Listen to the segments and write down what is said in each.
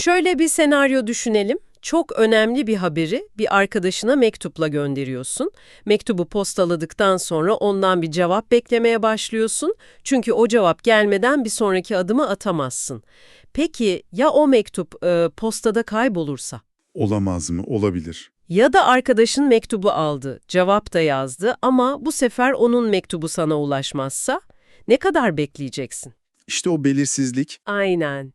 Şöyle bir senaryo düşünelim. Çok önemli bir haberi bir arkadaşına mektupla gönderiyorsun. Mektubu postaladıktan sonra ondan bir cevap beklemeye başlıyorsun. Çünkü o cevap gelmeden bir sonraki adımı atamazsın. Peki ya o mektup e, postada kaybolursa? Olamaz mı? Olabilir. Ya da arkadaşın mektubu aldı, cevap da yazdı ama bu sefer onun mektubu sana ulaşmazsa? Ne kadar bekleyeceksin? İşte o belirsizlik Aynen.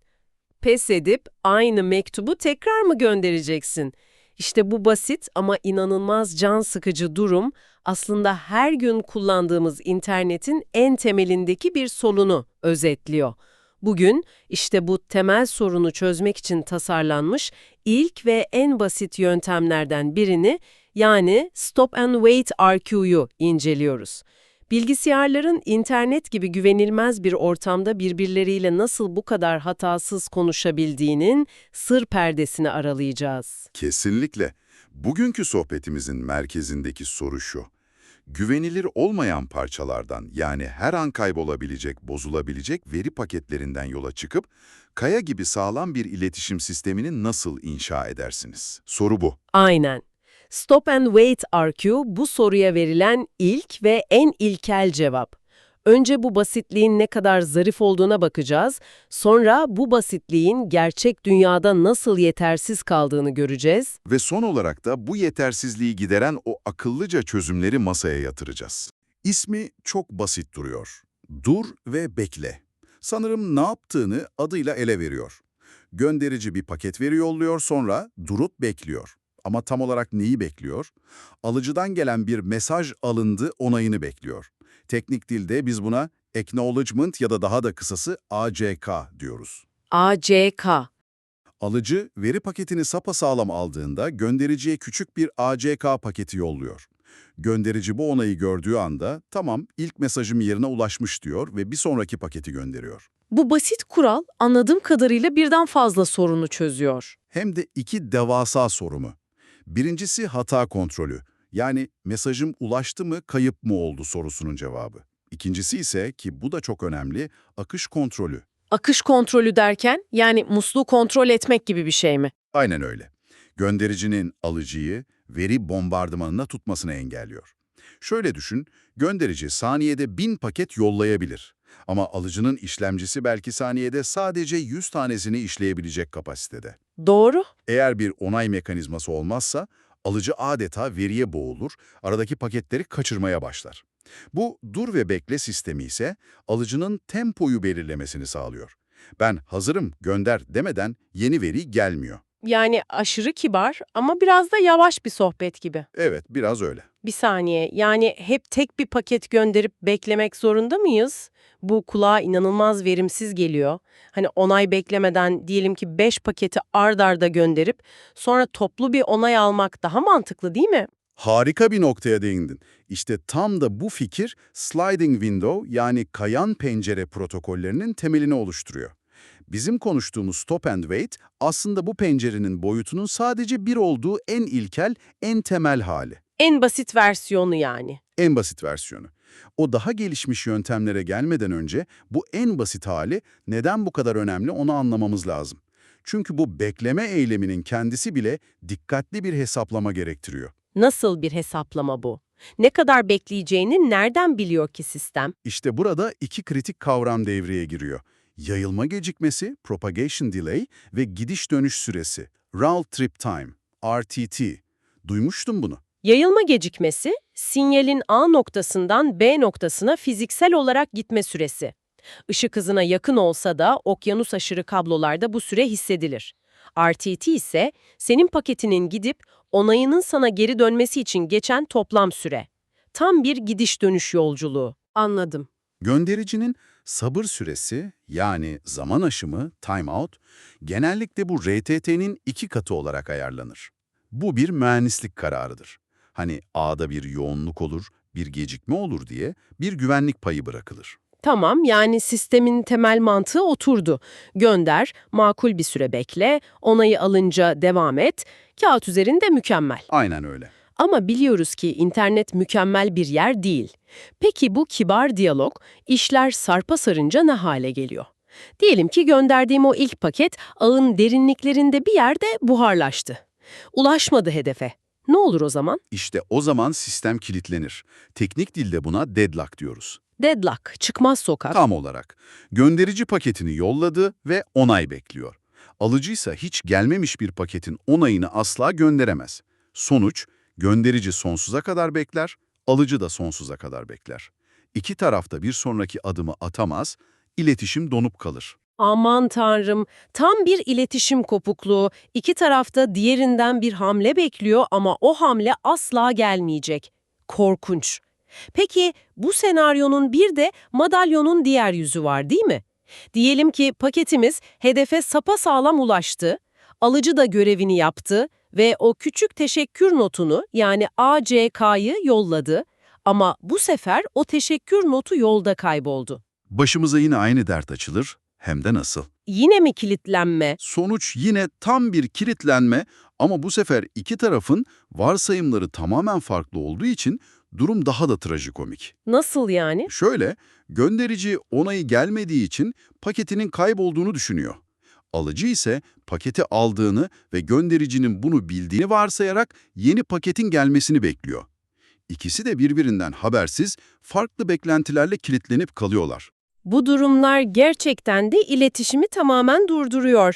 Pes edip aynı mektubu tekrar mı göndereceksin? İşte bu basit ama inanılmaz can sıkıcı durum aslında her gün kullandığımız internetin en temelindeki bir sorunu özetliyor. Bugün işte bu temel sorunu çözmek için tasarlanmış ilk ve en basit yöntemlerden birini yani Stop and Wait RQ'yu inceliyoruz. Bilgisayarların internet gibi güvenilmez bir ortamda birbirleriyle nasıl bu kadar hatasız konuşabildiğinin sır perdesini aralayacağız. Kesinlikle. Bugünkü sohbetimizin merkezindeki soru şu. Güvenilir olmayan parçalardan yani her an kaybolabilecek, bozulabilecek veri paketlerinden yola çıkıp kaya gibi sağlam bir iletişim sistemini nasıl inşa edersiniz? Soru bu. Aynen. Stop and Wait RQ bu soruya verilen ilk ve en ilkel cevap. Önce bu basitliğin ne kadar zarif olduğuna bakacağız, sonra bu basitliğin gerçek dünyada nasıl yetersiz kaldığını göreceğiz. Ve son olarak da bu yetersizliği gideren o akıllıca çözümleri masaya yatıracağız. İsmi çok basit duruyor. Dur ve bekle. Sanırım ne yaptığını adıyla ele veriyor. Gönderici bir paket veri yolluyor sonra durup bekliyor. Ama tam olarak neyi bekliyor? Alıcıdan gelen bir mesaj alındı onayını bekliyor. Teknik dilde biz buna Acknowledgement ya da daha da kısası ACK diyoruz. ACK. Alıcı, veri paketini sapasağlam aldığında göndericiye küçük bir ACK paketi yolluyor. Gönderici bu onayı gördüğü anda, tamam ilk mesajım yerine ulaşmış diyor ve bir sonraki paketi gönderiyor. Bu basit kural anladığım kadarıyla birden fazla sorunu çözüyor. Hem de iki devasa sorumu. Birincisi hata kontrolü. Yani mesajım ulaştı mı, kayıp mı oldu sorusunun cevabı. İkincisi ise ki bu da çok önemli, akış kontrolü. Akış kontrolü derken yani musluğu kontrol etmek gibi bir şey mi? Aynen öyle. Göndericinin alıcıyı veri bombardımanına tutmasını engelliyor. Şöyle düşün, gönderici saniyede 1000 paket yollayabilir. Ama alıcının işlemcisi belki saniyede sadece 100 tanesini işleyebilecek kapasitede. Doğru. Eğer bir onay mekanizması olmazsa, alıcı adeta veriye boğulur, aradaki paketleri kaçırmaya başlar. Bu dur ve bekle sistemi ise alıcının tempoyu belirlemesini sağlıyor. Ben hazırım gönder demeden yeni veri gelmiyor. Yani aşırı kibar ama biraz da yavaş bir sohbet gibi. Evet, biraz öyle. Bir saniye, yani hep tek bir paket gönderip beklemek zorunda mıyız? Bu kulağa inanılmaz verimsiz geliyor. Hani onay beklemeden diyelim ki 5 paketi ard arda gönderip sonra toplu bir onay almak daha mantıklı değil mi? Harika bir noktaya değindin. İşte tam da bu fikir sliding window yani kayan pencere protokollerinin temelini oluşturuyor. Bizim konuştuğumuz stop and wait aslında bu pencerenin boyutunun sadece bir olduğu en ilkel, en temel hali. En basit versiyonu yani. En basit versiyonu. O daha gelişmiş yöntemlere gelmeden önce bu en basit hali neden bu kadar önemli onu anlamamız lazım. Çünkü bu bekleme eyleminin kendisi bile dikkatli bir hesaplama gerektiriyor. Nasıl bir hesaplama bu? Ne kadar bekleyeceğini nereden biliyor ki sistem? İşte burada iki kritik kavram devreye giriyor. Yayılma gecikmesi, propagation delay ve gidiş dönüş süresi, round trip time, RTT. Duymuştum bunu. Yayılma gecikmesi, sinyalin A noktasından B noktasına fiziksel olarak gitme süresi. Işık hızına yakın olsa da okyanus aşırı kablolarda bu süre hissedilir. RTT ise senin paketinin gidip onayının sana geri dönmesi için geçen toplam süre. Tam bir gidiş dönüş yolculuğu. Anladım. Göndericinin sabır süresi yani zaman aşımı, timeout, genellikle bu RTT'nin iki katı olarak ayarlanır. Bu bir mühendislik kararıdır. Hani A'da bir yoğunluk olur, bir gecikme olur diye bir güvenlik payı bırakılır. Tamam, yani sistemin temel mantığı oturdu. Gönder, makul bir süre bekle, onayı alınca devam et, kağıt üzerinde mükemmel. Aynen öyle. Ama biliyoruz ki internet mükemmel bir yer değil. Peki bu kibar diyalog işler sarpa sarınca ne hale geliyor? Diyelim ki gönderdiğim o ilk paket ağın derinliklerinde bir yerde buharlaştı. Ulaşmadı hedefe. Ne olur o zaman? İşte o zaman sistem kilitlenir. Teknik dilde buna deadlock diyoruz. Deadlock, çıkmaz sokak. Tam olarak. Gönderici paketini yolladı ve onay bekliyor. Alıcıysa hiç gelmemiş bir paketin onayını asla gönderemez. Sonuç, gönderici sonsuza kadar bekler, alıcı da sonsuza kadar bekler. İki tarafta bir sonraki adımı atamaz, iletişim donup kalır. Aman tanrım, tam bir iletişim kopukluğu. İki tarafta diğerinden bir hamle bekliyor ama o hamle asla gelmeyecek. Korkunç. Peki bu senaryonun bir de madalyonun diğer yüzü var değil mi? Diyelim ki paketimiz hedefe sapasağlam ulaştı, alıcı da görevini yaptı ve o küçük teşekkür notunu yani ACK'yı yolladı ama bu sefer o teşekkür notu yolda kayboldu. Başımıza yine aynı dert açılır, hem de nasıl. Yine mi kilitlenme? Sonuç yine tam bir kilitlenme ama bu sefer iki tarafın varsayımları tamamen farklı olduğu için durum daha da trajikomik. Nasıl yani? Şöyle, gönderici onayı gelmediği için paketinin kaybolduğunu düşünüyor. Alıcı ise paketi aldığını ve göndericinin bunu bildiğini varsayarak yeni paketin gelmesini bekliyor. İkisi de birbirinden habersiz, farklı beklentilerle kilitlenip kalıyorlar. Bu durumlar gerçekten de iletişimi tamamen durduruyor.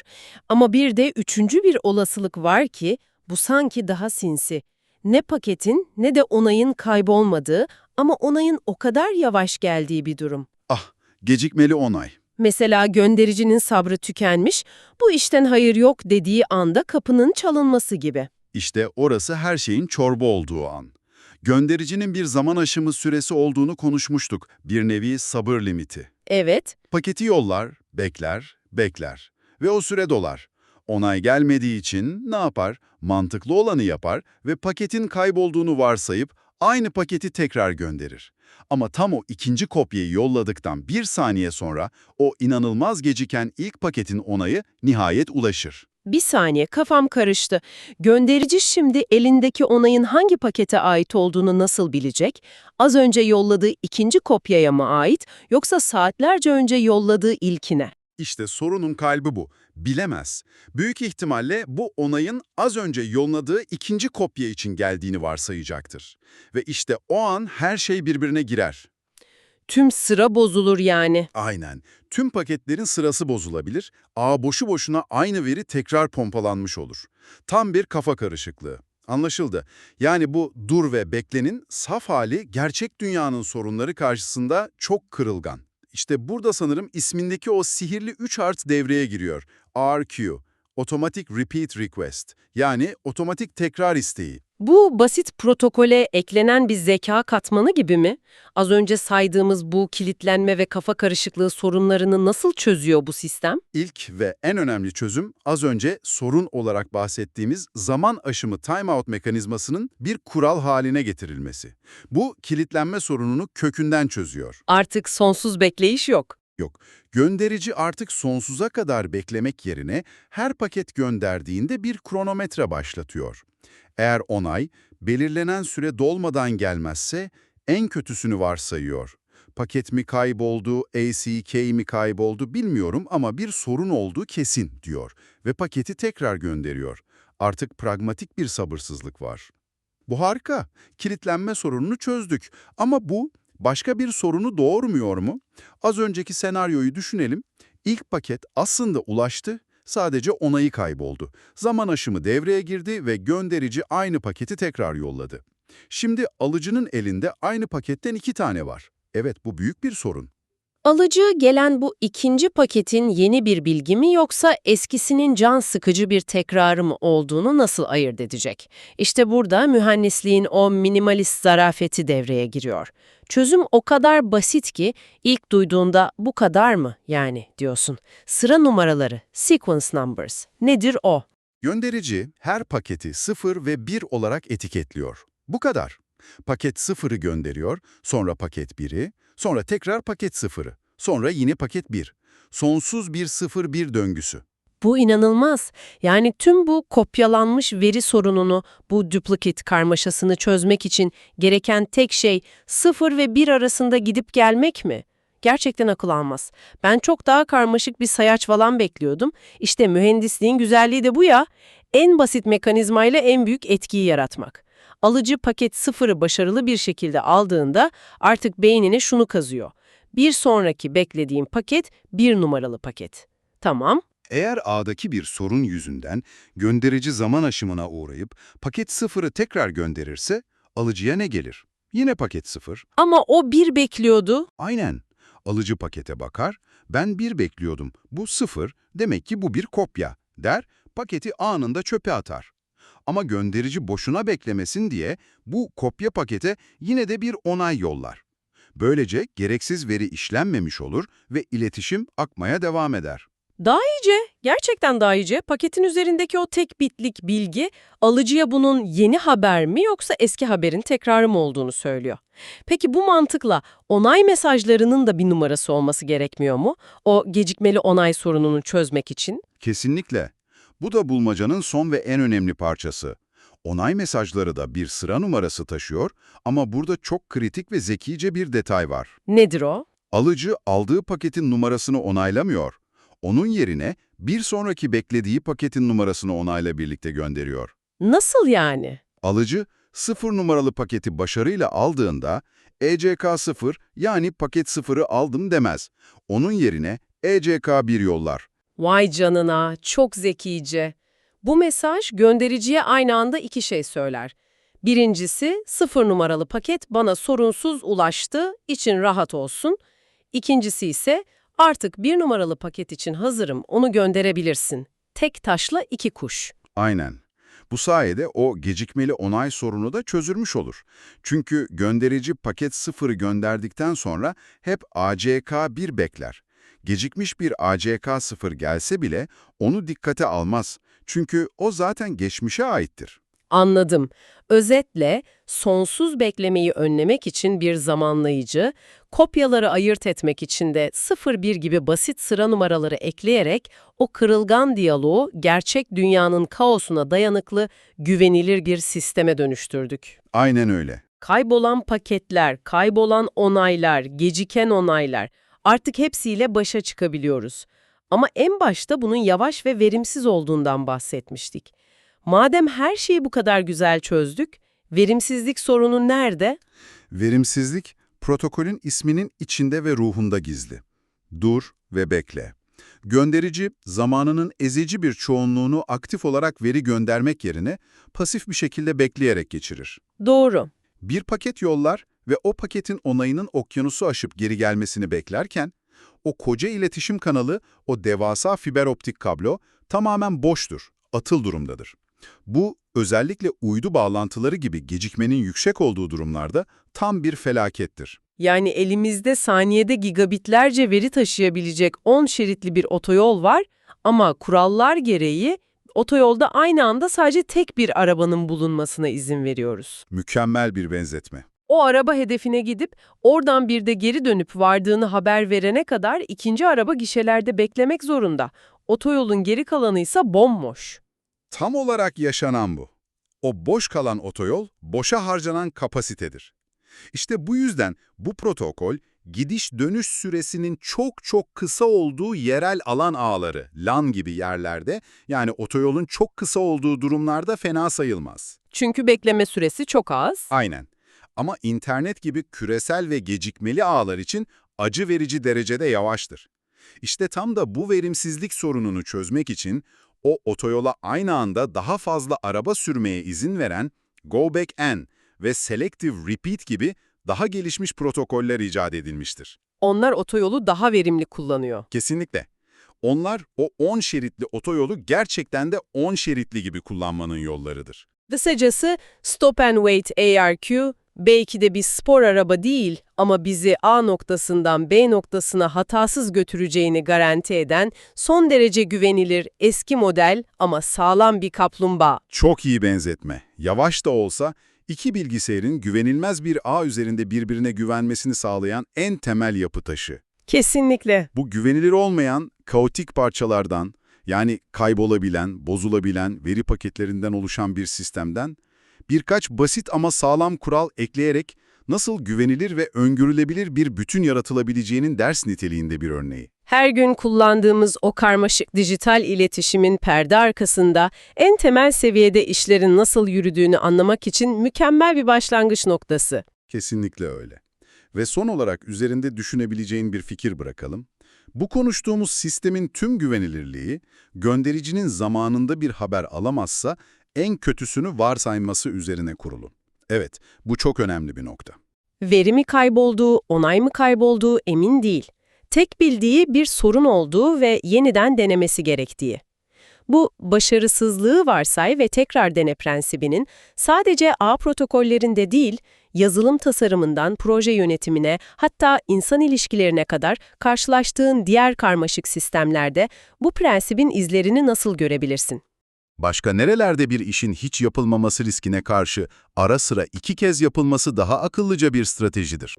Ama bir de üçüncü bir olasılık var ki bu sanki daha sinsi. Ne paketin ne de onayın kaybolmadığı ama onayın o kadar yavaş geldiği bir durum. Ah, gecikmeli onay. Mesela göndericinin sabrı tükenmiş, bu işten hayır yok dediği anda kapının çalınması gibi. İşte orası her şeyin çorba olduğu an. Göndericinin bir zaman aşımı süresi olduğunu konuşmuştuk. Bir nevi sabır limiti. Evet, Paketi yollar, bekler, bekler ve o süre dolar. Onay gelmediği için ne yapar? Mantıklı olanı yapar ve paketin kaybolduğunu varsayıp aynı paketi tekrar gönderir. Ama tam o ikinci kopyayı yolladıktan bir saniye sonra o inanılmaz geciken ilk paketin onayı nihayet ulaşır. bir saniye kafam karıştı. Gönderici şimdi elindeki onayın hangi pakete ait olduğunu nasıl bilecek? Az önce yolladığı ikinci kopyaya mı ait yoksa saatlerce önce yolladığı ilkine? İşte sorunun kalbi bu. Bilemez. Büyük ihtimalle bu onayın az önce yolladığı ikinci kopya için geldiğini varsayacaktır. Ve işte o an her şey birbirine girer. Tüm sıra bozulur yani. Aynen. Tüm paketlerin sırası bozulabilir, ağ boşu boşuna aynı veri tekrar pompalanmış olur. Tam bir kafa karışıklığı. Anlaşıldı. Yani bu dur ve beklenin saf hali gerçek dünyanın sorunları karşısında çok kırılgan. İşte burada sanırım ismindeki o sihirli 3 harf devreye giriyor. RQ, Automatic Repeat Request, yani otomatik tekrar isteği. Bu basit protokole eklenen bir zeka katmanı gibi mi? Az önce saydığımız bu kilitlenme ve kafa karışıklığı sorunlarını nasıl çözüyor bu sistem? İlk ve en önemli çözüm az önce sorun olarak bahsettiğimiz zaman aşımı timeout mekanizmasının bir kural haline getirilmesi. Bu kilitlenme sorununu kökünden çözüyor. Artık sonsuz bekleyiş yok. Yok, gönderici artık sonsuza kadar beklemek yerine her paket gönderdiğinde bir kronometre başlatıyor. Eğer onay, belirlenen süre dolmadan gelmezse en kötüsünü varsayıyor. Paket mi kayboldu, ACK mi kayboldu bilmiyorum ama bir sorun olduğu kesin diyor ve paketi tekrar gönderiyor. Artık pragmatik bir sabırsızlık var. Bu harika. Kilitlenme sorununu çözdük. Ama bu başka bir sorunu doğurmuyor mu? Az önceki senaryoyu düşünelim. İlk paket aslında ulaştı, sadece onayı kayboldu. Zaman aşımı devreye girdi ve gönderici aynı paketi tekrar yolladı. Şimdi alıcının elinde aynı paketten iki tane var. Evet, bu büyük bir sorun. Alıcı gelen bu ikinci paketin yeni bir bilgi mi yoksa eskisinin can sıkıcı bir tekrarı mı olduğunu nasıl ayırt edecek? İşte burada mühendisliğin o minimalist zarafeti devreye giriyor. Çözüm o kadar basit ki ilk duyduğunda bu kadar mı yani diyorsun. Sıra numaraları, sequence numbers. Nedir o? Gönderici her paketi 0 ve 1 olarak etiketliyor. Bu kadar. Paket 0'ı gönderiyor, sonra paket 1'i, sonra tekrar paket 0'ı, sonra yine paket 1. Sonsuz bir 0-1 döngüsü. Bu inanılmaz. Yani tüm bu kopyalanmış veri sorununu, bu duplicate karmaşasını çözmek için gereken tek şey 0 ve 1 arasında gidip gelmek mi? Gerçekten akıl almaz. Ben çok daha karmaşık bir sayaç falan bekliyordum. İşte mühendisliğin güzelliği de bu ya. En basit mekanizmayla en büyük etkiyi yaratmak. Alıcı paket sıfırı başarılı bir şekilde aldığında artık beynine şunu kazıyor. Bir sonraki beklediğim paket bir numaralı paket. Tamam. Eğer ağdaki bir sorun yüzünden gönderici zaman aşımına uğrayıp paket sıfırı tekrar gönderirse alıcıya ne gelir? Yine paket sıfır. Ama o bir bekliyordu. Aynen. Alıcı pakete bakar, ben bir bekliyordum, bu sıfır, demek ki bu bir kopya, der, paketi anında çöpe atar. Ama gönderici boşuna beklemesin diye bu kopya pakete yine de bir onay yollar. Böylece gereksiz veri işlenmemiş olur ve iletişim akmaya devam eder. Daha iyice, gerçekten daha iyice. Paketin üzerindeki o tek bitlik bilgi alıcıya bunun yeni haber mi yoksa eski haberin tekrarı mı olduğunu söylüyor. Peki bu mantıkla onay mesajlarının da bir numarası olması gerekmiyor mu? O gecikmeli onay sorununu çözmek için. Kesinlikle. Bu da bulmacanın son ve en önemli parçası. Onay mesajları da bir sıra numarası taşıyor ama burada çok kritik ve zekice bir detay var. Nedir o? Alıcı aldığı paketin numarasını onaylamıyor. Onun yerine bir sonraki beklediği paketin numarasını onayla birlikte gönderiyor. Nasıl yani? Alıcı sıfır numaralı paketi başarıyla aldığında ECK 0 yani paket sıfırı aldım demez. Onun yerine ECK 1 yollar. Vay canına, çok zekice. Bu mesaj göndericiye aynı anda iki şey söyler. Birincisi, sıfır numaralı paket bana sorunsuz ulaştı, için rahat olsun. İkincisi ise, artık bir numaralı paket için hazırım, onu gönderebilirsin. Tek taşla iki kuş. Aynen. Bu sayede o gecikmeli onay sorunu da çözülmüş olur. Çünkü gönderici paket sıfırı gönderdikten sonra hep ACK1 bekler. Gecikmiş bir ACK0 gelse bile onu dikkate almaz. Çünkü o zaten geçmişe aittir. Anladım. Özetle, sonsuz beklemeyi önlemek için bir zamanlayıcı, kopyaları ayırt etmek için de 0-1 gibi basit sıra numaraları ekleyerek o kırılgan diyaloğu gerçek dünyanın kaosuna dayanıklı, güvenilir bir sisteme dönüştürdük. Aynen öyle. Kaybolan paketler, kaybolan onaylar, geciken onaylar artık hepsiyle başa çıkabiliyoruz. Ama en başta bunun yavaş ve verimsiz olduğundan bahsetmiştik. Madem her şeyi bu kadar güzel çözdük, verimsizlik sorunu nerede? Verimsizlik, protokolün isminin içinde ve ruhunda gizli. Dur ve bekle. Gönderici, zamanının ezici bir çoğunluğunu aktif olarak veri göndermek yerine pasif bir şekilde bekleyerek geçirir. Doğru. Bir paket yollar ve o paketin onayının okyanusu aşıp geri gelmesini beklerken, o koca iletişim kanalı, o devasa fiber optik kablo tamamen boştur, atıl durumdadır. Bu, özellikle uydu bağlantıları gibi gecikmenin yüksek olduğu durumlarda tam bir felakettir. Yani elimizde saniyede gigabitlerce veri taşıyabilecek 10 şeritli bir otoyol var ama kurallar gereği otoyolda aynı anda sadece tek bir arabanın bulunmasına izin veriyoruz. Mükemmel bir benzetme. O araba hedefine gidip oradan bir de geri dönüp vardığını haber verene kadar ikinci araba gişelerde beklemek zorunda. Otoyolun geri kalanı ise bomboş. Tam olarak yaşanan bu. O boş kalan otoyol, boşa harcanan kapasitedir. İşte bu yüzden bu protokol, gidiş dönüş süresinin çok çok kısa olduğu yerel alan ağları, LAN gibi yerlerde, yani otoyolun çok kısa olduğu durumlarda fena sayılmaz. Çünkü bekleme süresi çok az. Aynen. Ama internet gibi küresel ve gecikmeli ağlar için acı verici derecede yavaştır. İşte tam da bu verimsizlik sorununu çözmek için o otoyola aynı anda daha fazla araba sürmeye izin veren Go Back N ve Selective Repeat gibi daha gelişmiş protokoller icat edilmiştir. Onlar otoyolu daha verimli kullanıyor. Kesinlikle. Onlar o 10 şeritli otoyolu gerçekten de 10 şeritli gibi kullanmanın yollarıdır. Kısacası Stop and Wait ARQ belki de bir spor araba değil ama bizi A noktasından B noktasına hatasız götüreceğini garanti eden son derece güvenilir eski model ama sağlam bir kaplumbağa. Çok iyi benzetme. Yavaş da olsa iki bilgisayarın güvenilmez bir ağ üzerinde birbirine güvenmesini sağlayan en temel yapı taşı. Kesinlikle. Bu güvenilir olmayan kaotik parçalardan, yani kaybolabilen, bozulabilen veri paketlerinden oluşan bir sistemden birkaç basit ama sağlam kural ekleyerek nasıl güvenilir ve öngörülebilir bir bütün yaratılabileceğinin ders niteliğinde bir örneği. Her gün kullandığımız o karmaşık dijital iletişimin perde arkasında en temel seviyede işlerin nasıl yürüdüğünü anlamak için mükemmel bir başlangıç noktası. Kesinlikle öyle. Ve son olarak üzerinde düşünebileceğin bir fikir bırakalım. Bu konuştuğumuz sistemin tüm güvenilirliği, göndericinin zamanında bir haber alamazsa en kötüsünü varsayması üzerine kurulu. Evet, bu çok önemli bir nokta. Veri mi kaybolduğu, onay mı kaybolduğu emin değil. Tek bildiği bir sorun olduğu ve yeniden denemesi gerektiği. Bu başarısızlığı varsay ve tekrar dene prensibinin sadece ağ protokollerinde değil, yazılım tasarımından proje yönetimine hatta insan ilişkilerine kadar karşılaştığın diğer karmaşık sistemlerde bu prensibin izlerini nasıl görebilirsin? Başka nerelerde bir işin hiç yapılmaması riskine karşı ara sıra iki kez yapılması daha akıllıca bir stratejidir.